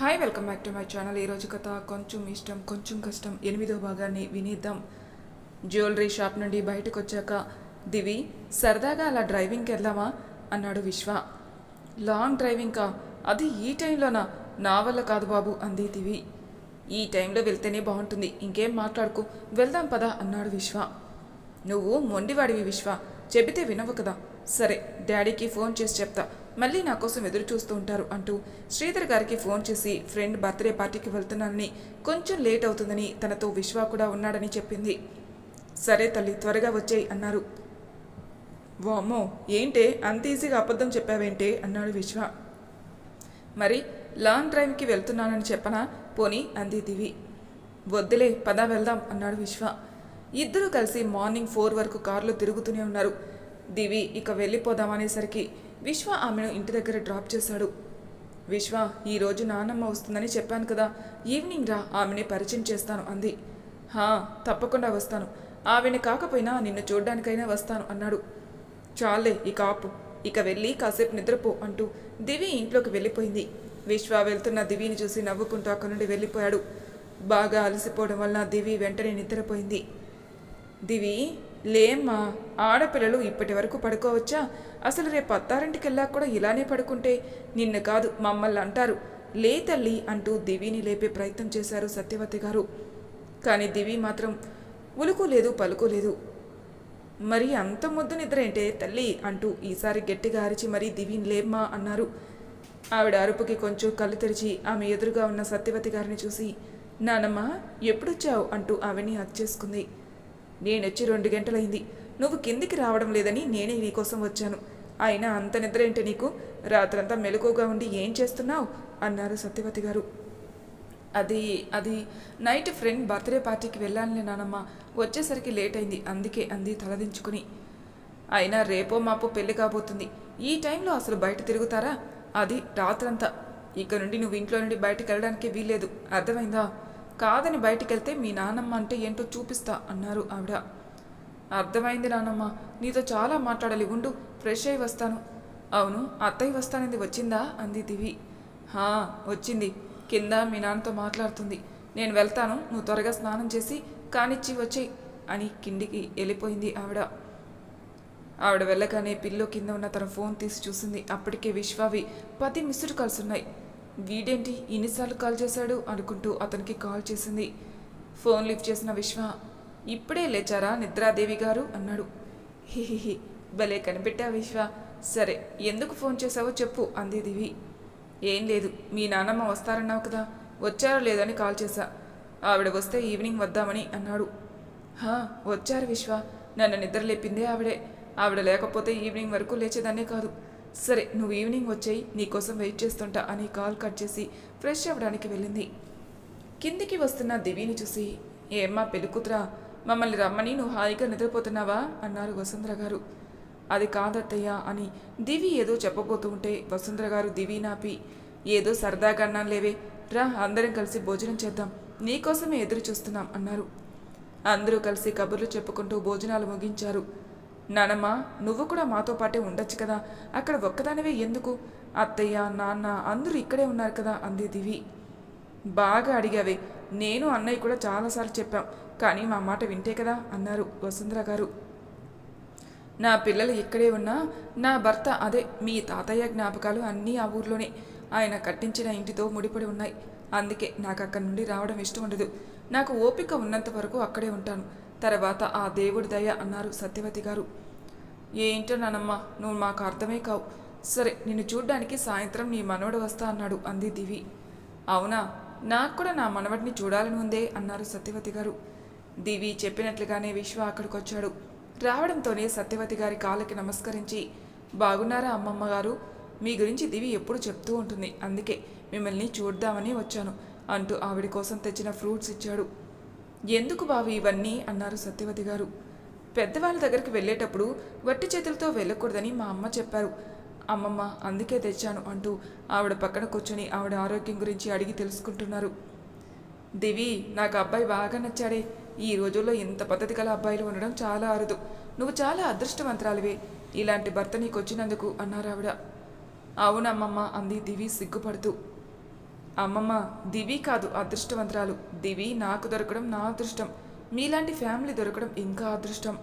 Hi welcome back to my channel ఈరోజు కథ కొంచెం ఇష్టం కొంచెం కష్టం. ఎనిమిదో భాగాన్ని వినిద్దాం. జ్యువెలరీ షాప్ నుండి బయటకు వచ్చాక దివి సరదాగా అలా డ్రైవింగ్కి వెళ్దామా? అన్నాడు విశ్వ. లాంగ్ డ్రైవింగ్కా అది ఈ టైంలోనా? నా వల్ల కాదు బాబు అంది దివి. ఈ టైంలో వెళ్తేనే బాగుంటుంది. ఇంకేం మాట్లాడుకో? వెళ్దాం పదా అన్నాడు విశ్వ. నువ్వు మొండివాడివి విశ్వ. చెబితే వినవు కదా. సరే డాడీకి ఫోన్ చేసి చెప్తా. మళ్ళీ నా కోసం ఎదురు చూస్తూ ఉంటారు అంటూ శ్రీధర్ గారికి ఫోన్ చేసి ఫ్రెండ్ బర్త్డే పార్టీకి వెళ్తున్నానని కొంచెం లేట్ అవుతుందని తనతో విశ్వ కూడా ఉన్నాడని చెప్పింది. సరే తల్లి త్వరగా వచ్చేయి అన్నారు. వామ్మో ఏంటే? అంత ఈజీగా అబద్ధం చెప్పావేంటే? అన్నాడు విశ్వ. మరి లాంగ్ డ్రైవ్కి వెళ్తున్నానని చెప్పనా? పోనీ అంది దివి. వద్దులే పదా వెళ్దాం అన్నాడు విశ్వ. ఇద్దరూ కలిసి మార్నింగ్ ఫోర్ వరకు కారులో తిరుగుతూనే ఉన్నారు. దివి ఇక వెళ్ళిపోదామనేసరికి విశ్వ ఆమెను ఇంటి దగ్గర డ్రాప్ చేశాడు. విశ్వ ఈరోజు నాన్నమ్మ వస్తుందని చెప్పాను కదా ఈవినింగ్ రా ఆమెని పరిచయం చేస్తాను అంది. హా తప్పకుండా వస్తాను. ఆమెను కాకపోయినా నిన్ను చూడ్డానికైనా వస్తాను అన్నాడు. చాలే ఇక ఆపు. ఇక వెళ్ళి కాసేపు నిద్రపో అంటూ దివి ఇంట్లోకి వెళ్ళిపోయింది. విశ్వ వెళ్తున్న దివిని చూసి నవ్వుకుంటూ అక్కడి నుండి వెళ్ళిపోయాడు. బాగా అలసిపోవడం వల్ల దివి వెంటనే నిద్రపోయింది. దివి లేమ్మా ఆడపిల్లలు ఇప్పటి వరకు పడుకోవచ్చా? అసలు రేపు అత్తారింటికి వెళ్ళాక కూడా ఇలానే పడుకుంటే నిన్ను కాదు మమ్మల్ని అంటారు లే తల్లి అంటూ దివిని లేపే ప్రయత్నం చేశారు సత్యవతి గారు. కానీ దివి మాత్రం ఉలుకు పలుకులేదు. మరి అంత ముద్దు నిద్రేంటే తల్లి అంటూ ఈసారి గట్టిగా అరిచి మరీ దివిని లేమ్మా అన్నారు. ఆవిడ అరుపుకి కొంచెం కళ్ళు తెరిచి ఆమె ఎదురుగా ఉన్న సత్యవతి గారిని చూసి నానమ్మ ఎప్పుడొచ్చావు? అంటూ ఆవిని హక్ చేసుకుంది. నేనొచ్చి రెండు గంటలైంది. నువ్వు కిందికి రావడం లేదని నేనే నీకోసం వచ్చాను. అయినా అంత నిద్ర ఏంటి నీకు? రాత్రంతా మెలకుగా ఉండి ఏం చేస్తున్నావు? అన్నారు సత్యవతి గారు. అది అది నైట్ ఫ్రెండ్ బర్త్డే పార్టీకి వెళ్ళానులే నానమ్మ. వచ్చేసరికి లేట్ అయింది అందుకే అంది తలదించుకుని. అయినా రేపో మాపో పెళ్ళి కాబోతుంది. ఈ టైంలో అసలు బయట తిరుగుతారా? అది రాత్రంతా. ఇక నుండి నువ్వు ఇంట్లో నుండి బయటకు వెళ్ళడానికి వీల్లేదు. అర్థమైందా? కాదని బయటికెళ్తే మీ నాన్నమ్మ అంటే ఏంటో చూపిస్తా అన్నారు ఆవిడ. అర్థమైంది నానమ్మ నీతో చాలా మాట్లాడాలి ఉండు ఫ్రెష్ అయి వస్తాను. అవును అత్తయ్య వస్తానంది వచ్చిందా? అంది దివి. హా వచ్చింది. కింద మీ నాన్నతో మాట్లాడుతుంది. నేను వెళ్తాను నువ్వు త్వరగా స్నానం చేసి కానిచ్చి వచ్చేయి అని కిందికి వెళ్ళిపోయింది ఆవిడ. ఆవిడ వెళ్ళగానే పిల్లో కింద ఉన్న తన ఫోన్ తీసి చూసింది. అప్పటికే విశ్వావి పది మిస్డ్ కాల్స్ ఉన్నాయి. వీడేంటి ఇన్నిసార్లు కాల్ చేశాడు అనుకుంటూ అతనికి కాల్ చేసింది. ఫోన్ లిఫ్ట్ చేసిన విశ్వ ఇప్పుడే లేచారా నిద్రాదేవి గారు? అన్నాడు. హిహిహి భలే కనిపెట్టా విశ్వ. సరే ఎందుకు ఫోన్ చేసావో చెప్పు అంది దివి. ఏం లేదు మీ నాన్నమ్మ వస్తారన్నావు కదా వచ్చారో లేదని కాల్ చేశా. ఆవిడ వస్తే ఈవినింగ్ వద్దామని అన్నాడు. హా వచ్చారు విశ్వ. నన్ను నిద్ర లేపిందే ఆవిడే. ఆవిడ లేకపోతే ఈవినింగ్ వరకు లేచేదాన్నే కాదు. సరే నువ్వు ఈవినింగ్ వచ్చేయి నీకోసం వెయిట్ చేస్తుంటా అని కాల్ కట్ చేసి ఫ్రెష్ అవ్వడానికి వెళ్ళింది. కిందికి వస్తున్న దివిని చూసి ఏమ్మా పెళ్ళికూతురా మమ్మల్ని రమ్మని నువ్వు హాయిగా నిద్రపోతున్నావా? అన్నారు వసుంధర గారు. అది కాదత్తయ్య అని దివి ఏదో చెప్పబోతూ ఉంటే వసుంధర గారు దివి నాపి ఏదో సరదాగా అన్నాను లేవే రా అందరం కలిసి భోజనం చేద్దాం నీకోసమే ఎదురు చూస్తున్నాం అన్నారు. అందరూ కలిసి కబుర్లు చెప్పుకుంటూ భోజనాలు ముగించారు. నానమ్మ నువ్వు కూడా మాతో పాటే ఉండొచ్చు కదా? అక్కడ ఒక్కదానివే ఎందుకు? అత్తయ్య నాన్న అందరూ ఇక్కడే ఉన్నారు కదా అంది దివి. బాగా అడిగావే. నేను అన్నయ్య కూడా చాలాసార్లు చెప్పాం. కానీ మా మాట వింటే కదా అన్నారు వసుంధర గారు. నా పిల్లలు ఇక్కడే ఉన్నా నా భర్త అదే మీ తాతయ్య జ్ఞాపకాలు అన్నీ ఆ ఊర్లోనే. ఆయన కట్టించిన ఇంటితో ముడిపడి ఉన్నాయి. అందుకే నాకు అక్కడి నుండి రావడం ఇష్టం ఉండదు. నాకు ఓపిక ఉన్నంత వరకు అక్కడే ఉంటాను. తర్వాత ఆ దేవుడి దయ అన్నారు సత్యవతి గారు. ఏంటో నానమ్మ నువ్వు మాకు అర్థమే కావు. సరే నిన్ను చూడ్డానికి సాయంత్రం నీ మనవడు వస్తా అన్నాడు అంది దివి. అవునా? నాకు కూడా నా మనవడిని చూడాలని ఉందే అన్నారు సత్యవతి గారు. దివి చెప్పినట్లుగానే విశ్వ అక్కడికి వచ్చాడు రావడంతోనే సత్యవతి గారి కాళ్ళకి నమస్కరించి బాగున్నారా అమ్మమ్మ గారు? మీ గురించి దివి ఎప్పుడు చెప్తూ ఉంటుంది. అందుకే మిమ్మల్ని చూద్దామని వచ్చాను అంటూ ఆవిడ కోసం తెచ్చిన ఫ్రూట్స్ ఇచ్చాడు. ఎందుకు బావి ఇవన్నీ? అన్నారు సత్యవతి గారు. పెద్దవాళ్ళ దగ్గరికి వెళ్ళేటప్పుడు వట్టి చేతులతో వెళ్ళకూడదని మా అమ్మ చెప్పారు. అమ్మమ్మ అందుకే తెచ్చాను అంటూ ఆవిడ పక్కన కూర్చొని ఆవిడ ఆరోగ్యం గురించి అడిగి తెలుసుకుంటున్నారు. దివి నాకు అబ్బాయి బాగా నచ్చాడే. ఈ రోజుల్లో ఇంత పద్ధతి గల అబ్బాయిలు ఉండడం చాలా అరుదు. నువ్వు చాలా అదృష్టవంతురాలివే. ఇలాంటి భర్త నీకు వచ్చినందుకు అన్నారు ఆవిడ. అవునమ్మమ్మ అంది దివి సిగ్గుపడుతూ. అమ్మమ్మ దివి కాదు అదృష్టవంతరాలు. దివి నాకు దొరకడం నా అదృష్టం. మీలాంటి ఫ్యామిలీ దొరకడం ఇంకా అదృష్టం.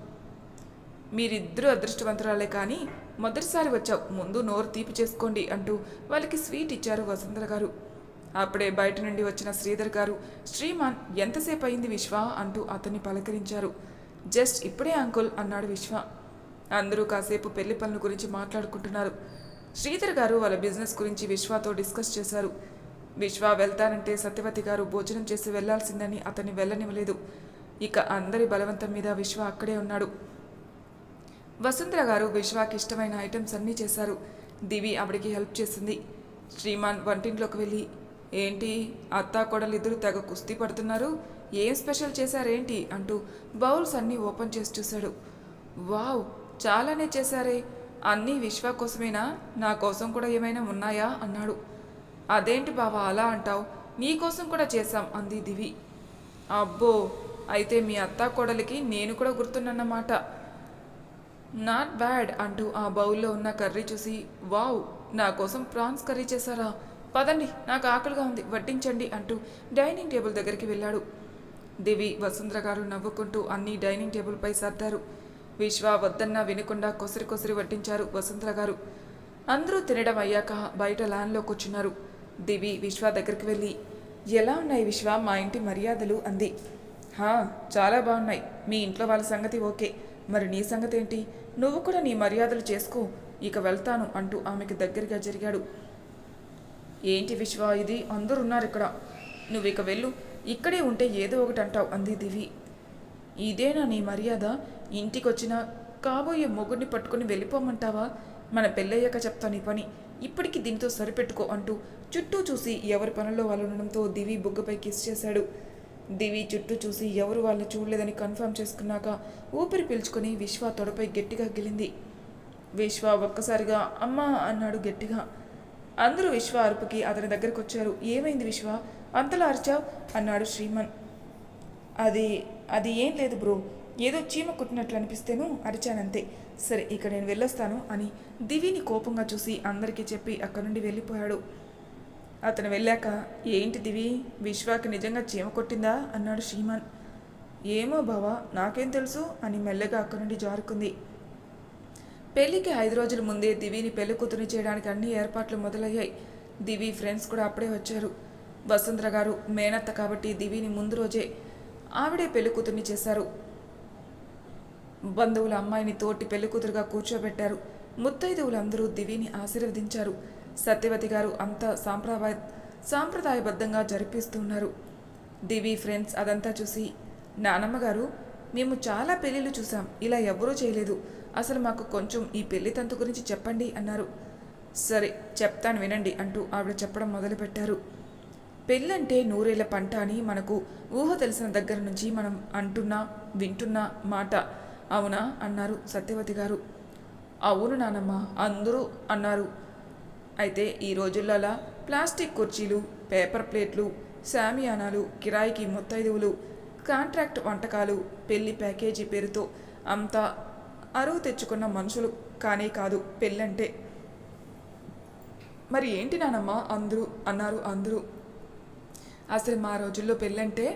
మీరిద్దరూ అదృష్టవంతురాలే కానీ మొదటిసారి వచ్చావు. ముందు నోరు తీపి చేసుకోండి అంటూ వాళ్ళకి స్వీట్ ఇచ్చారు వసుంధర గారు. అప్పుడే బయట నుండి వచ్చిన శ్రీధర్ గారు శ్రీమాన్ ఎంతసేపు అయింది విశ్వ? అంటూ అతన్ని పలకరించారు. జస్ట్ ఇప్పుడే అంకుల్ అన్నాడు విశ్వ. అందరూ కాసేపు పెళ్ళి పనుల గురించి మాట్లాడుకుంటున్నారు. శ్రీధర్ గారు వాళ్ళ బిజినెస్ గురించి విశ్వతో డిస్కస్ చేశారు. విశ్వ వెళ్తానంటే సత్యవతి గారు భోజనం చేసి వెళ్ళాల్సిందని అతన్ని వెళ్ళనివ్వలేదు. ఇక అందరి బలవంతం మీద విశ్వ అక్కడే ఉన్నాడు. వసుంధర గారు విశ్వాకి ఇష్టమైన ఐటమ్స్ అన్నీ చేశారు. దివి ఆవిడికి హెల్ప్ చేసింది. శ్రీమాన్ వంటింట్లోకి వెళ్ళి ఏంటి అత్తా కొడలిద్దరూ తెగ కుస్తీ పడుతున్నారు? ఏం స్పెషల్ చేశారేంటి? అంటూ బౌల్స్ అన్నీ ఓపెన్ చేసి చూశాడు. వావ్ చాలానే చేశారే. అన్నీ విశ్వ కోసమేనా? నా కోసం కూడా ఏమైనా ఉన్నాయా? అన్నాడు. అదేంటి బావా అలా అంటావు? నీకోసం కూడా చేశాం అంది దివి. అబ్బో అయితే మీ అత్త కోడలికి నేను కూడా గుర్తున్నానన్నమాట నాట్ బ్యాడ్ అంటూ ఆ బౌల్లో ఉన్న కర్రీ చూసి వావ్ నా కోసం ప్రాన్స్ కర్రీ చేశారా? పదండి నాకు ఆకలిగా ఉంది వడ్డించండి అంటూ డైనింగ్ టేబుల్ దగ్గరికి వెళ్ళాడు. దివి వసుంధర గారు నవ్వుకుంటూ అన్ని డైనింగ్ టేబుల్పై సర్దారు. విశ్వ వద్దన్నా వినకుండా కొసరి కొసరి వడ్డించారు వసుంధర గారు. అందరూ తినడం అయ్యాక బయట ల్యాన్లో కూర్చున్నారు. దివి విశ్వ దగ్గరికి వెళ్ళి ఎలా ఉన్నాయి విశ్వ? మా ఇంటి మర్యాదలు అంది. హా చాలా బాగున్నాయి. మీ ఇంట్లో వాళ్ళ సంగతి ఓకే. మరి నీ సంగతి ఏంటి నువ్వు కూడా నీ మర్యాదలు చేసుకో. ఇక వెళ్తాను అంటూ ఆమెకి దగ్గరగా జరిగాడు. ఏంటి విశ్వ? ఇది అందరూ ఉన్నారు ఇక్కడ నువ్వు ఇక వెళ్ళు. ఇక్కడే ఉంటే ఏదో ఒకటి అంటావు అంది దివి. ఇదేనా నీ మర్యాద? ఇంటికొచ్చిన కాబోయే మొగుడిని పట్టుకుని వెళ్ళిపోమంటావా? మన పెళ్ళయ్యాక చెప్తా నీ పని. ఇప్పటికి దీనితో సరిపెట్టుకో అంటూ చుట్టూ చూసి ఎవరి పనుల్లో వాళ్ళు ఉండడంతో దివి బుగ్గపై కిస్ చేశాడు. దివి చుట్టూ చూసి ఎవరు వాళ్ళని చూడలేదని కన్ఫర్మ్ చేసుకున్నాక ఊపిరి పీల్చుకొని విశ్వ తొడపై గట్టిగా గిలింది. విశ్వ ఒక్కసారిగా అమ్మా అన్నాడు గట్టిగా. అందరూ విశ్వ అరుపుకి అతని దగ్గరికి వచ్చారు ఏమైంది విశ్వ? అంతలా అరిచావు? అన్నాడు శ్రీమన్. అది అది ఏం లేదు బ్రో. ఏదో చీమ కుట్టినట్లు అనిపిస్తేను అరిచానంతే. సరే ఇక నేను వెళ్ళొస్తాను అని దివిని కోపంగా చూసి అందరికీ చెప్పి అక్కడి నుండి వెళ్ళిపోయాడు. అతను వెళ్ళాక ఏంటి దివి విశ్వాకి నిజంగా చీమ కొట్టిందా? అన్నాడు శ్రీమాన్. ఏమో బావా నాకేం తెలుసు అని మెల్లగా అక్కడి నుండి జారుకుంది. పెళ్ళికి ఐదు రోజుల ముందే దివిని పెళ్ళి కూతురు చేయడానికి అన్ని ఏర్పాట్లు మొదలయ్యాయి. దివి ఫ్రెండ్స్ కూడా అప్పుడే వచ్చారు. వసుంధర గారు మేనత్త కాబట్టి దివిని ముందు రోజే ఆవిడే పెళ్ళి కూతుర్ని చేశారు. బంధువుల అమ్మాయిని తోటి పెళ్ళికూతురుగా కూర్చోబెట్టారు. ముత్తైదువులందరూ దివిని ఆశీర్వదించారు. సత్యవతి గారు అంతా సాంప్రదాయ సాంప్రదాయబద్ధంగా జరిపిస్తున్నారు. దివి ఫ్రెండ్స్ అదంతా చూసి నానమ్మ గారు మేము చాలా పెళ్ళిళ్ళు చూసాం ఇలా ఎవ్వరూ చేయలేదు. అసలు మాకు కొంచెం ఈ పెళ్ళి తంతు గురించి చెప్పండి అన్నారు. సరే చెప్తాను వినండి అంటూ ఆవిడ చెప్పడం మొదలుపెట్టారు. పెళ్ళంటే నూరేళ్ళ పంట అని మనకు ఊహ తెలిసిన దగ్గర నుంచి మనం అంటున్నా వింటున్న మాట. అవునా? అన్నారు సత్యవతి గారు. అవును నానమ్మ అందరూ అన్నారు. అయితే ఈ రోజుల్లో అలా ప్లాస్టిక్ కుర్చీలు పేపర్ ప్లేట్లు శామియానాలు కిరాయికి ముత్తైదువులు కాంట్రాక్ట్ వంటకాలు పెళ్ళి ప్యాకేజీ పేరుతో అంతా అరువు తెచ్చుకున్న మనుషులు కానే కాదు పెళ్ళంటే. మరి ఏంటి నానమ్మ? అందరూ అన్నారు అందరూ. అసలు మా రోజుల్లో పెళ్ళంటే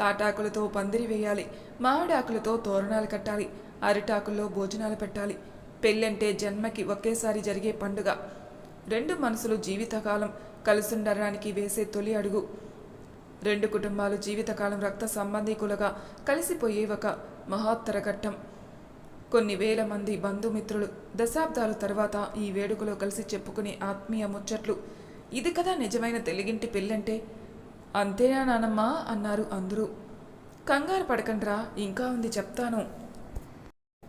తాటాకులతో పందిరి వేయాలి మామిడాకులతో తోరణాలు కట్టాలి అరిటాకుల్లో భోజనాలు పెట్టాలి. పెళ్ళంటే జన్మకి ఒకేసారి జరిగే పండుగ. రెండు మనసులు జీవితకాలం కలిసుండడానికి వేసే తొలి అడుగు. రెండు కుటుంబాలు జీవితకాలం రక్త సంబంధీకులుగా కలిసిపోయే ఒక మహోత్తర ఘట్టం. కొన్ని వేల మంది బంధుమిత్రులు దశాబ్దాల తర్వాత ఈ వేడుకలో కలిసి చెప్పుకునే ఆత్మీయ ముచ్చట్లు. ఇది కదా నిజమైన తెలుగింటి పెళ్ళంటే? అంతేనా నానమ్మా? అన్నారు అందరూ. కంగారు పడకండ్రా ఇంకా ఉంది చెప్తాను.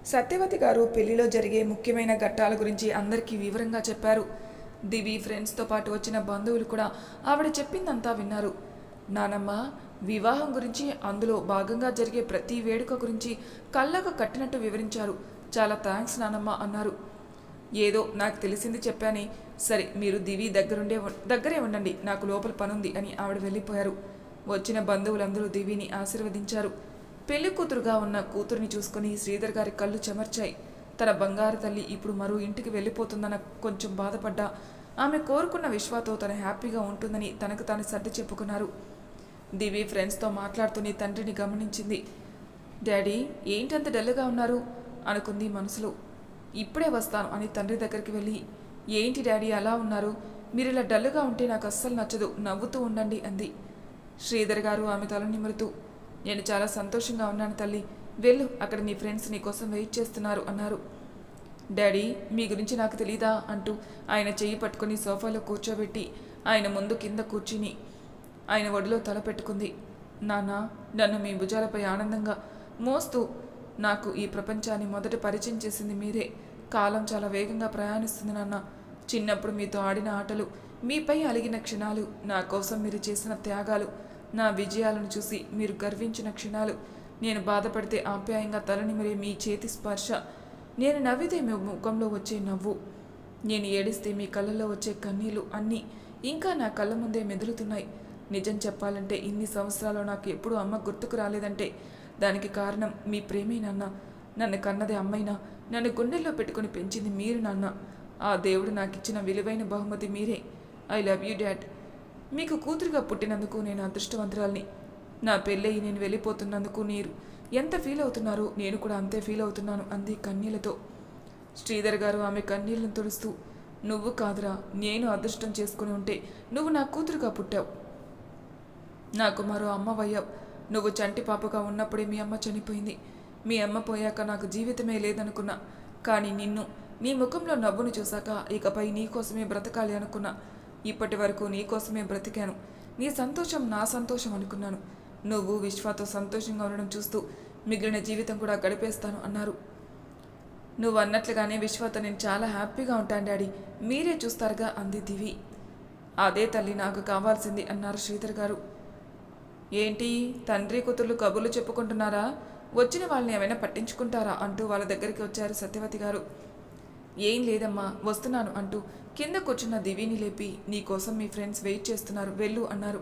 సత్యవతి గారు పెళ్ళిలో జరిగే ముఖ్యమైన ఘట్టాల గురించి అందరికీ వివరంగా చెప్పారు. దివి ఫ్రెండ్స్తో పాటు వచ్చిన బంధువులు కూడా ఆవిడ చెప్పిందంతా విన్నారు. నానమ్మ వివాహం గురించి అందులో భాగంగా జరిగే ప్రతి వేడుక గురించి కళ్ళకు కట్టినట్టు వివరించారు. చాలా థ్యాంక్స్ నానమ్మ అన్నారు. ఏదో నాకు తెలిసింది చెప్పానే సరే మీరు దివి దగ్గరుండే దగ్గరే ఉండండి నాకు లోపల పనుంది అని ఆవిడ వెళ్ళిపోయారు. వచ్చిన బంధువులందరూ దివిని ఆశీర్వదించారు. పెళ్ళి కూతురుగా ఉన్న కూతురిని చూసుకుని శ్రీధర్ గారి కళ్ళు చెమర్చాయి. తన బంగారు తల్లి ఇప్పుడు మరో ఇంటికి వెళ్ళిపోతుందన్న కొంచెం బాధపడ్డా. ఆమె కోరుకున్న విశ్వాతో తను హ్యాపీగా ఉంటుందని తనకు తాను సర్ది చెప్పుకున్నారు. దివి ఫ్రెండ్స్తో మాట్లాడుతూనే తండ్రిని గమనించింది. డాడీ ఏంటంత డల్గా ఉన్నారు? అనుకుంది మనసులో. ఇప్పుడే వస్తాను అని తండ్రి దగ్గరికి వెళ్ళి ఏంటి డాడీ అలా ఉన్నారు? మీరు ఇలా డల్గా ఉంటే నాకు అస్సలు నచ్చదు. నవ్వుతూ ఉండండి అంది. శ్రీధర్ గారు ఆమె తల నిమురుతూ నేను చాలా సంతోషంగా ఉన్నాను తల్లి. వెళ్ళు అక్కడ నీ ఫ్రెండ్స్ నీ కోసం వెయిట్ చేస్తున్నారు అన్నారు. డాడీ మీ గురించి నాకు తెలీదా అంటూ ఆయన చెయ్యి పట్టుకుని సోఫాలో కూర్చోబెట్టి ఆయన ముందు కింద కూర్చుని ఆయన ఒడిలో తల పెట్టుకుంది. నాన్న నన్ను మీ భుజాలపై ఆనందంగా మోస్తూ నాకు ఈ ప్రపంచాన్ని మొదట పరిచయం చేసింది మీరే. కాలం చాలా వేగంగా ప్రయాణిస్తుంది నాన్న. చిన్నప్పుడు మీతో ఆడిన ఆటలు మీపై అలిగిన క్షణాలు నా కోసం మీరు చేసిన త్యాగాలు నా విజయాలను చూసి మీరు గర్వించిన క్షణాలు. నేను బాధపడితే ఆప్యాయంగా తలనిమిరే మీ చేతి స్పర్శ. నేను నవ్వితే మీ ముఖంలో వచ్చే నవ్వు. నేను ఏడిస్తే మీ కళ్ళల్లో వచ్చే కన్నీళ్ళు అన్నీ ఇంకా నా కళ్ళ ముందే మెదులుతున్నాయి. నిజం చెప్పాలంటే ఇన్ని సంవత్సరాలు నాకు ఎప్పుడూ అమ్మ గుర్తుకు రాలేదంటే దానికి కారణం మీ ప్రేమే నాన్న. నన్ను కన్నది అమ్మైనా నన్ను గుండెల్లో పెట్టుకుని పెంచింది మీరు నాన్న. ఆ దేవుడు నాకు ఇచ్చిన విలువైన బహుమతి మీరే. I love you dad. మీకు కూతురుగా పుట్టినందుకు నేను అదృష్టవంతురాల్ని. నా పెళ్ళయి నేను వెళ్ళిపోతున్నందుకు మీరు ఎంత ఫీల్ అవుతున్నారో నేను కూడా అంతే ఫీల్ అవుతున్నాను అంది కన్నీళ్ళతో. శ్రీధర్ గారు ఆమె కన్నీళ్ళను తుడుస్తూ నువ్వు కాదురా నేను అదృష్టం చేసుకుని ఉంటే నువ్వు నా కూతురుగా పుట్టావు. నాకు మరో అమ్మవయ్యావు. నువ్వు చంటి పాపగా ఉన్నప్పుడే మీ అమ్మ చనిపోయింది. మీ అమ్మ పోయాక నాకు జీవితమే లేదనుకున్నా. కానీ నిన్ను నీ ముఖంలో నవ్వును చూశాక ఇకపై నీ కోసమే బ్రతకాలి అనుకున్నా. ఇప్పటి వరకు నీకోసమే బ్రతికాను. నీ సంతోషం నా సంతోషం అనుకున్నాను. నువ్వు విశ్వాతో సంతోషంగా ఉండడం చూస్తూ మిగిలిన జీవితం కూడా గడిపేస్తాను అన్నారు. నువ్వు అన్నట్లుగానే విశ్వాతో నేను చాలా హ్యాపీగా ఉంటాను డాడీ. మీరే చూస్తారుగా అంది దివి. అదే తల్లి నాకు కావాల్సింది అన్నారు శ్రీధర్ గారు. ఏంటి తండ్రి కూతుర్లు కబుర్లు చెప్పుకుంటున్నారా? వచ్చిన వాళ్ళని ఏమైనా పట్టించుకుంటారా అంటూ వాళ్ళ దగ్గరికి వచ్చారు సత్యవతి గారు. ఏం లేదమ్మా వస్తున్నాను అంటూ కింద కూర్చున్న దివిని లేపి నీకోసం మీ ఫ్రెండ్స్ వెయిట్ చేస్తున్నారు వెళ్ళు అన్నారు.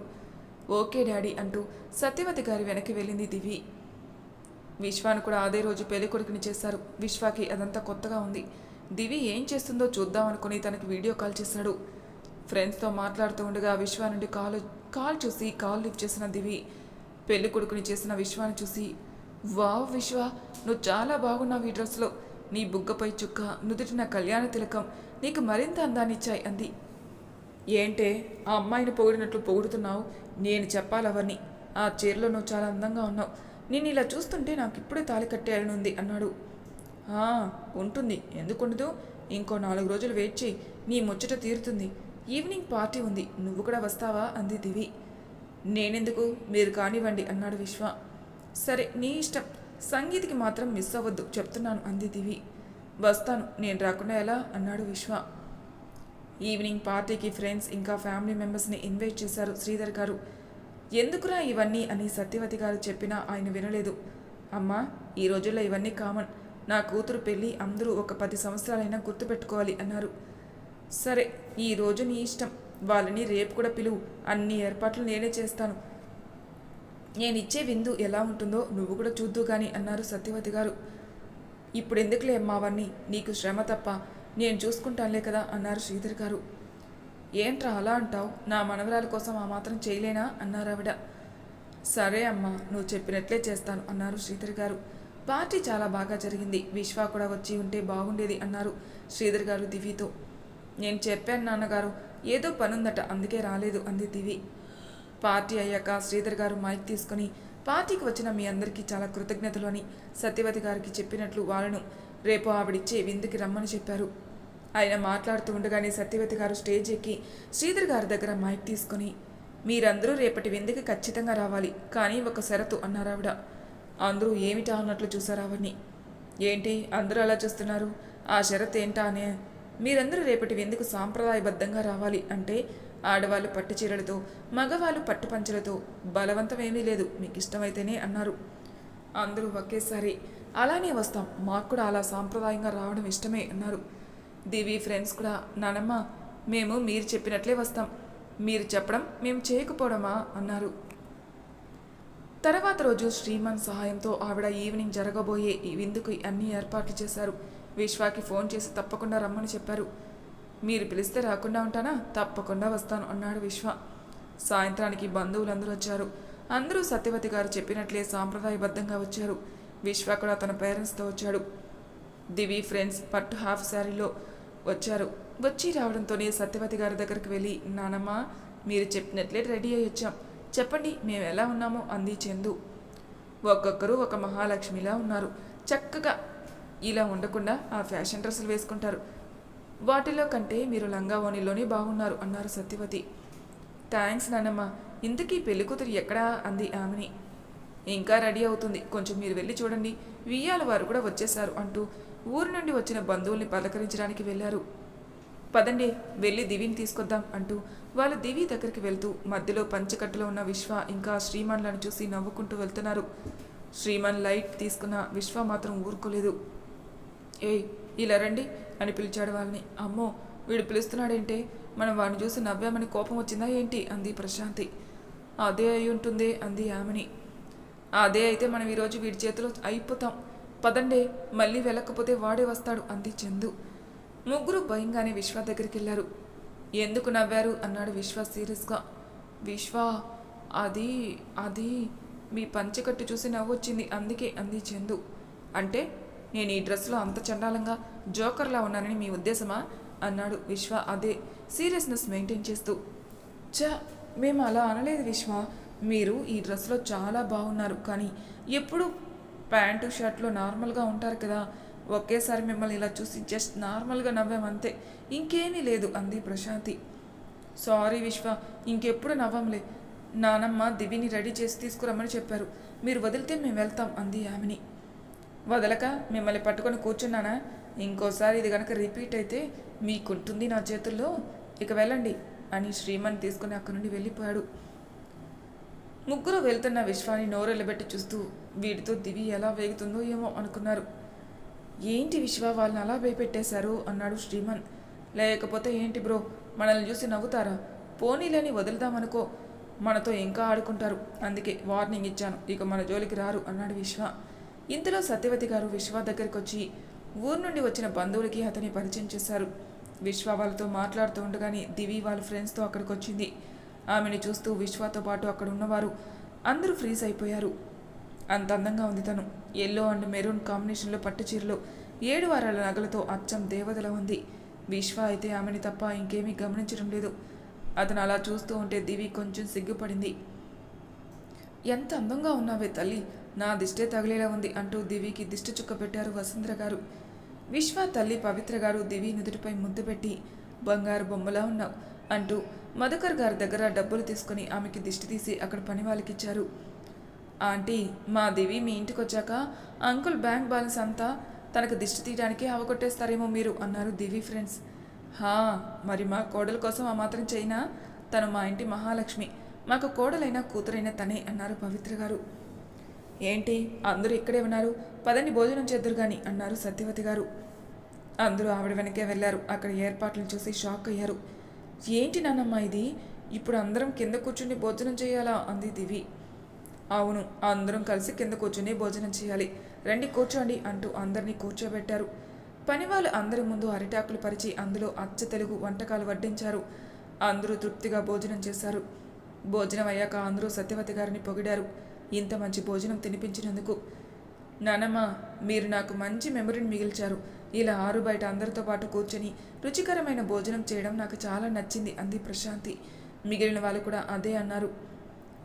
ఓకే డాడీ అంటూ సత్యవతి గారి వెనక్కి వెళ్ళింది దివి. విశ్వాను కూడా అదే రోజు పెళ్ళి కొడుకుని చేశారు. విశ్వాకి అదంతా కొత్తగా ఉంది. దివి ఏం చేస్తుందో చూద్దాం అనుకుని తనకి వీడియో కాల్ చేశాడు. ఫ్రెండ్స్తో మాట్లాడుతూ ఉండగా విశ్వ నుండి కాల్ కాల్ చూసి కాల్ లిఫ్ట్ చేసిన దివి. పెళ్ళి కొడుకుని చేసిన విశ్వాన్ని చూసి వావ్ విశ్వ నువ్వు చాలా బాగున్నావు ఈ డ్రెస్లో నీ బుగ్గపై చుక్క నుదుటిన కళ్యాణ తిలకం నీకు మరింత అందాన్నిచ్చాయి అంది. ఏంటే ఆ అమ్మాయిని పొగిడినట్లు పొగుడుతున్నావు? నేను చెప్పాలవని ఆ చీరలో నువ్వు చాలా అందంగా ఉన్నావు. నేను ఇలా చూస్తుంటే నాకు ఇప్పుడే తాలి కట్టేయాలనుంది అన్నాడు. ఉంటుంది. ఎందుకు ఉండదు? ఇంకో నాలుగు రోజులు వెయిట్ చేయి నీ ముచ్చట తీరుతుంది. ఈవినింగ్ పార్టీ ఉంది. నువ్వు కూడా వస్తావా? అంది దివి. నేనెందుకు? మీరు కానివ్వండి అన్నాడు విశ్వ. సరే నీ ఇష్టం. సంగీత్కి మాత్రం మిస్ అవ్వద్దు. చెప్తున్నాను అంది దివి. వస్తాను నేను రాకుండా ఎలా? అన్నాడు విశ్వ. ఈవినింగ్ పార్టీకి ఫ్రెండ్స్ ఇంకా ఫ్యామిలీ మెంబర్స్ని ఇన్వైట్ చేశారు శ్రీధర్ గారు. ఎందుకురా ఇవన్నీ అని సత్యవతి గారు చెప్పినా ఆయన వినలేదు. అమ్మా ఈ రోజుల్లో ఇవన్నీ కామన్. నా కూతురు పెళ్ళి అందరూ ఒక పది సంవత్సరాలైనా గుర్తుపెట్టుకోవాలి అన్నారు. సరే ఈ రోజు నీ ఇష్టం. వాళ్ళని రేపు కూడా పిలువు. అన్ని ఏర్పాట్లు నేనే చేస్తాను. నేను ఇచ్చే విందు ఎలా ఉంటుందో నువ్వు కూడా చూద్దు కానీ అన్నారు సత్యవతి గారు. ఇప్పుడు ఎందుకులే అమ్మా నీకు శ్రమ తప్ప నేను చూసుకుంటానులే కదా అన్నారు శ్రీధర్ గారు. ఏంట్రా అలా అంటావు? నా మనవరాల కోసం ఆ మాత్రం చేయలేనా? అన్నారు ఆవిడ. సరే అమ్మా నువ్వు చెప్పినట్లే చేస్తాను అన్నారు శ్రీధర్ గారు. పార్టీ చాలా బాగా జరిగింది. విశ్వ కూడా వచ్చి ఉంటే బాగుండేది అన్నారు శ్రీధర్ గారు దివితో. నేను చెప్పాను నాన్నగారు ఏదో పనుందట అందుకే రాలేదు అంది దివి. పార్టీ అయ్యాక శ్రీధర్ గారు మైక్ తీసుకుని పార్టీకి వచ్చిన మీ అందరికీ చాలా కృతజ్ఞతలు అని సత్యవతి గారికి చెప్పినట్లు వాళ్ళను రేపు ఆవిడిచ్చే విందుకి రమ్మని చెప్పారు. ఆయన మాట్లాడుతూ ఉండగానే సత్యవతి గారు స్టేజ్ ఎక్కి శ్రీధర్ గారి దగ్గర మైక్ తీసుకుని మీరందరూ రేపటి విందుకి ఖచ్చితంగా రావాలి కానీ ఒక షరతు అన్నారు ఆవిడ. అందరూ ఏమిటా? అన్నట్లు చూసారావని ఏంటి? అందరూ అలా చూస్తున్నారు? ఆ షరత్ ఏంటా? అనే మీరందరూ రేపటి విందుకు సాంప్రదాయబద్ధంగా రావాలి అంటే ఆడవాళ్ళు పట్టు చీరలతో మగవాళ్ళు పట్టు పంచలతో బలవంతం ఏమీ లేదు. మీకు ఇష్టమైతేనే అన్నారు. అందరూ ఒకేసారి అలానే వస్తాం. మాకు కూడా అలా సాంప్రదాయంగా రావడం ఇష్టమే అన్నారు. దివి ఫ్రెండ్స్ కూడా నానమ్మ మేము మీరు చెప్పినట్లే వస్తాం. మీరు చెప్పడం మేము చేయకపోవడమా? అన్నారు. తర్వాత రోజు శ్రీమాన్ సహాయంతో ఆవిడ ఈవినింగ్ జరగబోయే ఈ విందుకు అన్ని ఏర్పాట్లు చేశారు. విశ్వాకి ఫోన్ చేసి తప్పకుండా రమ్మని చెప్పారు. మీరు పిలిస్తే రాకుండా ఉంటానా? తప్పకుండా వస్తాను అన్నాడు విశ్వ. సాయంత్రానికి బంధువులందరూ వచ్చారు. అందరూ సత్యవతి గారు చెప్పినట్లే సాంప్రదాయబద్ధంగా వచ్చారు. విశ్వ కూడా తన పేరెంట్స్తో వచ్చాడు. దివి ఫ్రెండ్స్ పట్టు హాఫ్ శారీలో వచ్చారు. వచ్చి రావడంతోనే సత్యవతి గారి దగ్గరికి వెళ్ళి నానమ్మ మీరు చెప్పినట్లే రెడీ అయ్యి వచ్చాం. చెప్పండి మేము ఎలా ఉన్నామో? అంది చందు. ఒక్కొక్కరు ఒక మహాలక్ష్మిలా ఉన్నారు. చక్కగా ఇలా ఉండకుండా ఆ ఫ్యాషన్ డ్రెస్సులు వేసుకుంటారు. వాటిలో కంటే మీరు లంగావోణిలోనే బాగున్నారు అన్నారు సత్యవతి. థ్యాంక్స్ నానమ్మ ఇంతకీ పెళ్ళి కూతురు ఎక్కడా? అంది ఆమెని. ఇంకా రెడీ అవుతుంది కొంచెం మీరు వెళ్ళి చూడండి. వియ్యాల వారు కూడా వచ్చేశారు అంటూ ఊరు నుండి వచ్చిన బంధువుల్ని పలకరించడానికి వెళ్ళారు. పదండి వెళ్ళి దివిని తీసుకొద్దాం అంటూ వాళ్ళు దివి దగ్గరికి వెళ్తూ మధ్యలో పంచకట్టులో ఉన్న విశ్వ ఇంకా శ్రీమాన్లను చూసి నవ్వుకుంటూ వెళ్తున్నారు. శ్రీమన్ లైట్ తీసుకున్న విశ్వ మాత్రం ఊరుకోలేదు. ఏయ్ ఇలా రండి అని పిలిచాడు వాళ్ళని. అమ్మో వీడు పిలుస్తున్నాడేంటే? మనం వాడిని చూసి నవ్వామని కోపం వచ్చిందా ఏంటి? అంది ప్రశాంతి. అదే అయి ఉంటుంది అంది ఆమెని అదే అయితే మనం ఈరోజు వీడి చేతిలో అయిపోతాం. పదండే మళ్ళీ వెళ్ళకపోతే వాడే వస్తాడు అంది చందు. ముగ్గురు భయంగానే విశ్వ దగ్గరికి వెళ్ళారు ఎందుకు నవ్వారు? అన్నాడు విశ్వ సీరియస్గా. విశ్వ అది అది మీ పంచకట్టు చూసి నవ్వొచ్చింది అందుకే అంది చందు. అంటే నేను ఈ డ్రెస్లో అంత చండాలంగా జోకర్లా ఉన్నానని మీ ఉద్దేశమా? అన్నాడు విశ్వ అదే సీరియస్నెస్ మెయింటైన్ చేస్తూ. చ మేము అలా అనలేదు విశ్వ. మీరు ఈ డ్రెస్లో చాలా బాగున్నారు కానీ ఎప్పుడు ప్యాంటు షర్ట్లో నార్మల్గా ఉంటారు కదా. ఒకేసారి మిమ్మల్ని ఇలా చూసి జస్ట్ నార్మల్గా నవ్వామంతే ఇంకేమీ లేదు అంది ప్రశాంతి. సారీ విశ్వ ఇంకెప్పుడు నవ్వంలే. నానమ్మ దివిని రెడీ చేసి తీసుకురమ్మని చెప్పారు. మీరు వదిలితే మేము వెళ్తాం అంది ఆమెని. వదలక మిమ్మల్ని పట్టుకొని కూర్చున్నానా? ఇంకోసారి ఇది గనక రిపీట్ అయితే మీకుంటుంది నా చేతుల్లో. ఇక వెళ్ళండి అని శ్రీమన్ తీసుకుని అక్కడి నుండి వెళ్ళిపోయాడు. ముగ్గురు వెళ్తున్న విశ్వాన్ని నోరెళ్ళబెట్టి చూస్తూ వీడితో దివి ఎలా వేగుతుందో ఏమో అనుకున్నారు. ఏంటి విశ్వ వాళ్ళని అలా భయపెట్టేశారు? అన్నాడు శ్రీమన్. లేకపోతే ఏంటి బ్రో మనల్ని చూసి నవ్వుతారా? పోనీలని వదులుదామనుకో. మనతో ఇంకా ఆడుకుంటారు. అందుకే వార్నింగ్ ఇచ్చాను. ఇక మన జోలికి రారు అన్నాడు విశ్వ. ఇంతలో సత్యవతి గారు విశ్వ దగ్గరికి వచ్చి ఊరు నుండి వచ్చిన బంధువులకి అతని పరిచయం చేశారు. విశ్వ వాళ్ళతో మాట్లాడుతూ ఉండగానే దివి వాళ్ళ ఫ్రెండ్స్తో అక్కడికి వచ్చింది ఆమెను చూస్తూ విశ్వతో పాటు అక్కడ ఉన్నవారు అందరూ ఫ్రీజ్ అయిపోయారు. అంత అందంగా ఉంది తను. ఎల్లో అండ్ మెరూన్ కాంబినేషన్లో పట్టు చీరలో ఏడు వారాల నగలతో అచ్చం దేవతల ఉంది. విశ్వ అయితే ఆమెని తప్ప ఇంకేమీ గమనించడం లేదు. అతను అలా చూస్తూ ఉంటే దివి కొంచెం సిగ్గుపడింది. ఎంత అందంగా ఉన్నావే తల్లి నా దిష్టే తగిలేలా ఉంది అంటూ దివికి దిష్టి చుక్క పెట్టారు వసుంధర గారు. విశ్వ తల్లి పవిత్ర గారు దివి నుదుటిపై ముద్దు పెట్టి బంగారు బొమ్మలా ఉన్నావు అంటూ మధుకర్ గారి దగ్గర డబ్బులు తీసుకుని ఆమెకి దిష్టి తీసి అక్కడ పని వాళ్ళకిచ్చారు. ఆంటీ మా దివి మీ ఇంటికి వచ్చాక అంకుల్ బ్యాంక్ బ్యాలెన్స్ అంతా తనకు దిష్టి తీయడానికి అవగొట్టేస్తారేమో మీరు అన్నారు దివి ఫ్రెండ్స్. హా మరి మా కోడల కోసం ఆ మాత్రం చైనా తను మా ఇంటి మహాలక్ష్మి. మాకు కోడలైన కూతురైన తనే అన్నారు పవిత్ర గారు. ఏంటి? అందరూ ఇక్కడే ఉన్నారు. పదని భోజనం చేద్దరు గాని అన్నారు సత్యవతి గారు. అందరూ ఆవిడ వెనకే వెళ్ళారు. అక్కడ ఏర్పాట్లు చూసి షాక్ అయ్యారు. ఏంటి నాన్నమ్మ ఇది? ఇప్పుడు అందరం కింద కూర్చుని భోజనం చేయాలా? అంది దివి. అవును అందరం కలిసి కింద కూర్చుని భోజనం చేయాలి. రండి కూర్చోండి అంటూ అందరినీ కూర్చోబెట్టారు. పనివాళ్ళు అందరి ముందు అరిటాకులు పరిచి అందులో అచ్చ తెలుగు వంటకాలు వడ్డించారు. అందరూ తృప్తిగా భోజనం చేశారు. భోజనం అయ్యాక అందరూ సత్యవతి గారిని పొగిడారు. ఇంత మంచి భోజనం తినిపించినందుకు. నానమ్మ మీరు నాకు మంచి మెమరీని మిగిల్చారు. ఇలా ఆరు బయట అందరితో పాటు కూర్చొని రుచికరమైన భోజనం చేయడం నాకు చాలా నచ్చింది అంది ప్రశాంతి. మిగిలిన వాళ్ళు కూడా అదే అన్నారు.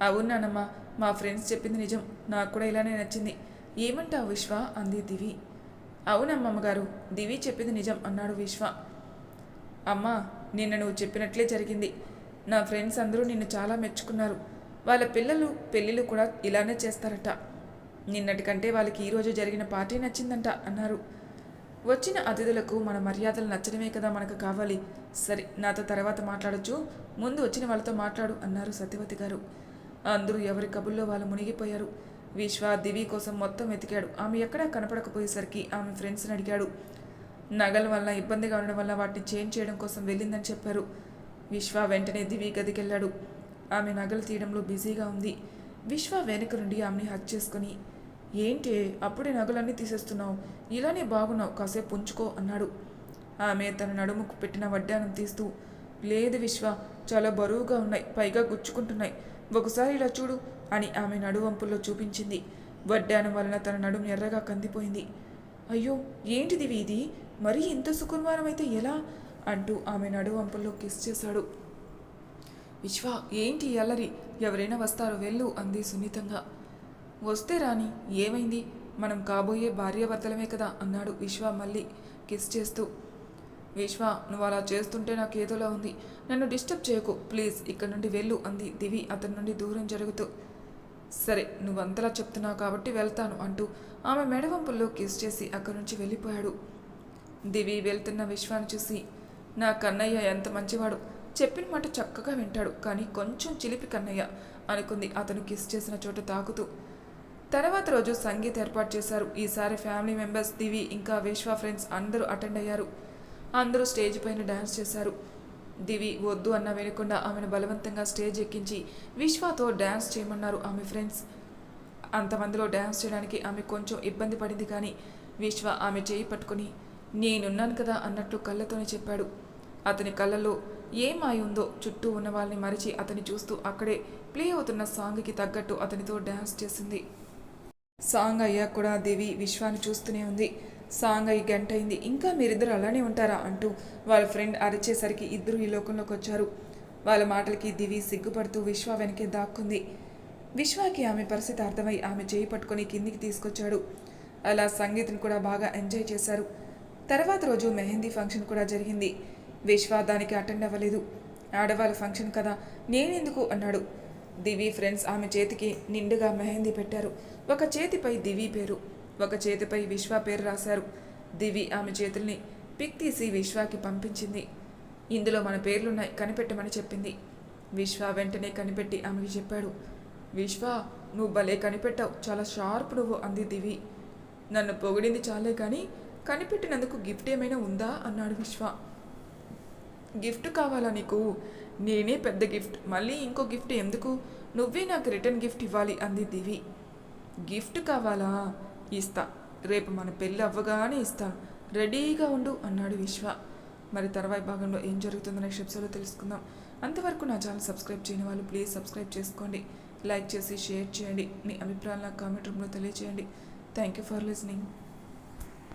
అవును నానమ్మ మా ఫ్రెండ్స్ చెప్పింది నిజం. నాకు కూడా ఇలానే నచ్చింది. ఏమంటావు విశ్వ? అంది దివి. అవునమ్మమ్మ గారు దివి చెప్పింది నిజం అన్నాడు విశ్వ. అమ్మా నిన్న నువ్వు చెప్పినట్లే జరిగింది. నా ఫ్రెండ్స్ అందరూ నిన్ను చాలా మెచ్చుకున్నారు. వాళ్ళ పిల్లలు పెళ్ళిళ్ళు కూడా ఇలానే చేస్తారట. నిన్నటికంటే వాళ్ళకి ఈరోజు జరిగిన పార్టీ నచ్చిందంట అన్నారు. వచ్చిన అతిథులకు మన మర్యాదలు నచ్చడమే కదా మనకు కావాలి. సరే నాతో తర్వాత మాట్లాడొచ్చు. ముందు వచ్చిన వాళ్ళతో మాట్లాడు అన్నారు సత్యవతి గారు. అందరూ ఎవరి కబుల్లో వాళ్ళు మునిగిపోయారు. విశ్వ దివి కోసం మొత్తం వెతికాడు. ఆమె ఎక్కడా కనపడకపోయేసరికి ఆమె ఫ్రెండ్స్ని అడిగాడు. నగల వల్ల ఇబ్బందిగా ఉండడం వల్ల వాటిని చేంజ్ చేయడం కోసం వెళ్ళిందని చెప్పారు. విశ్వ వెంటనే దివి గదికెళ్ళాడు. ఆమె నగలు తీయడంలో బిజీగా ఉంది. విశ్వ వెనుక నుండి ఆమెని హక్ చేసుకుని ఏంటి అప్పుడే నగలన్నీ తీసేస్తున్నావు. ఇలానే బాగున్నావు కాసేపు ఉంచుకో అన్నాడు. ఆమె తన నడుముకు పెట్టిన వడ్డానం తీస్తూ లేదు విశ్వ చాలా బరువుగా ఉన్నాయి పైగా గుచ్చుకుంటున్నాయి. ఒకసారి ఇలా చూడు అని ఆమె నడువంపుల్లో చూపించింది. వడ్డానం వలన తన నడుము ఎర్రగా కందిపోయింది. అయ్యో ఏంటిది ఇది మరీ ఇంత సుకుమారం అయితే ఎలా? అంటూ ఆమె నడువంపుల్లో కిస్ చేశాడు. విశ్వ ఏంటి అల్లరి? ఎవరైనా వస్తారో వెళ్ళు అంది సున్నితంగా. వస్తే రాని ఏమైంది? మనం కాబోయే భార్యాభర్తలమే కదా అన్నాడు విశ్వ మళ్ళీ కిస్ చేస్తూ. విశ్వ నువ్వు అలా చేస్తుంటే నాకు ఏదోలా ఉంది. నన్ను డిస్టర్బ్ చేయకు ప్లీజ్ ఇక్కడ నుండి వెళ్ళు అంది దివి అతని నుండి దూరం జరుగుతూ. సరే నువ్వు అంతలా చెప్తున్నావు కాబట్టి వెళ్తాను అంటూ ఆమె మెడవంపుల్లో కిస్ చేసి అక్కడి నుంచి వెళ్ళిపోయాడు. దివి వెళ్తున్న విశ్వాన్ని చూసి నా కన్నయ్య ఎంత మంచివాడు. చెప్పిన మాట చక్కగా వింటాడు. కానీ కొంచెం చిలిపి కన్నయ్య అనుకుంది. అతను కిస్ చేసిన చోట తాకుతూ తర్వాత రోజు సంగీత్ ఏర్పాటు చేశారు. ఈసారి ఫ్యామిలీ మెంబర్స్ దివి ఇంకా విశ్వ ఫ్రెండ్స్ అందరూ అటెండ్ అయ్యారు. అందరూ స్టేజ్ పైన డ్యాన్స్ చేశారు. దివి వద్దు అన్న వినకుండా ఆమెను బలవంతంగా స్టేజ్ ఎక్కించి విశ్వతో డ్యాన్స్ చేయమన్నారు ఆమె ఫ్రెండ్స్. అంతమందిలో డ్యాన్స్ చేయడానికి ఆమె కొంచెం ఇబ్బంది పడింది కానీ విశ్వ ఆమె చేయి పట్టుకుని నేనున్నాను కదా అన్నట్లు కళ్ళతోనే చెప్పాడు. అతని కళ్ళలో ఏం ఉందో చుట్టూ ఉన్న వాళ్ళని మరిచి అతని చూస్తూ అక్కడే ప్లే అవుతున్న సాంగ్కి తగ్గట్టు అతనితో డ్యాన్స్ చేసింది. సాంగ్ అయ్యాక కూడా దేవి విశ్వాన్ని చూస్తూనే ఉంది. సాంగ్ అయ్యి గంట అయింది ఇంకా మీరిద్దరు అలానే ఉంటారా? అంటూ వాళ్ళ ఫ్రెండ్ అరిచేసరికి ఇద్దరు ఈ లోకంలోకి వచ్చారు. వాళ్ళ మాటలకి దివి సిగ్గుపడుతూ విశ్వ వెనకే దాక్కుంది. విశ్వాకి ఆమె పరిస్థితి అర్థమై ఆమె చేయి పట్టుకొని కిందికి తీసుకొచ్చాడు. అలా సంగీత్ని కూడా బాగా ఎంజాయ్ చేశారు. తర్వాత రోజు మెహందీ ఫంక్షన్ కూడా జరిగింది. విశ్వ దానికి అటెండ్ అవ్వలేదు. ఆడవాళ్ళ ఫంక్షన్ కదా నేనెందుకు అన్నాడు. దివి ఫ్రెండ్స్ ఆమె చేతికి నిండుగా మెహందీ పెట్టారు. ఒక చేతిపై దివి పేరు ఒక చేతిపై విశ్వ పేరు రాశారు. దివి ఆమె చేతుల్ని పిక్ తీసి విశ్వాకి పంపించింది. ఇందులో మన పేర్లున్నాయి కనిపెట్టమని చెప్పింది. విశ్వ వెంటనే కనిపెట్టి ఆమెకి చెప్పాడు. విశ్వ నువ్వు భలే కనిపెట్టావు చాలా షార్ప్ నువ్వు అంది దివి. నన్ను పొగిడింది చాలే కానీ కనిపెట్టినందుకు గిఫ్ట్ ఏమైనా ఉందా? అన్నాడు విశ్వ. గిఫ్ట్ కావాలా నీకు? నేనే పెద్ద గిఫ్ట్. మళ్ళీ ఇంకో గిఫ్ట్ ఎందుకు? నువ్వే నాకు రిటర్న్ గిఫ్ట్ ఇవ్వాలి అంది దివి. గిఫ్ట్ కావాలా? ఇస్తా. రేపు మన పెళ్ళి అవ్వగానే ఇస్తాను రెడీగా ఉండు అన్నాడు విశ్వ. మరి తర్వాయి భాగంలో ఏం జరుగుతుందో నెక్స్ట్ ఎపిసోడ్లో తెలుసుకుందాం. అంతవరకు నా ఛానల్ సబ్స్క్రైబ్ చేయని వాళ్ళు ప్లీజ్ సబ్స్క్రైబ్ చేసుకోండి. లైక్ చేసి షేర్ చేయండి. మీ అభిప్రాయాలు నాకు కామెంట్ రూమ్లో తెలియజేయండి థ్యాంక్ యూ ఫర్ లిసనింగ్.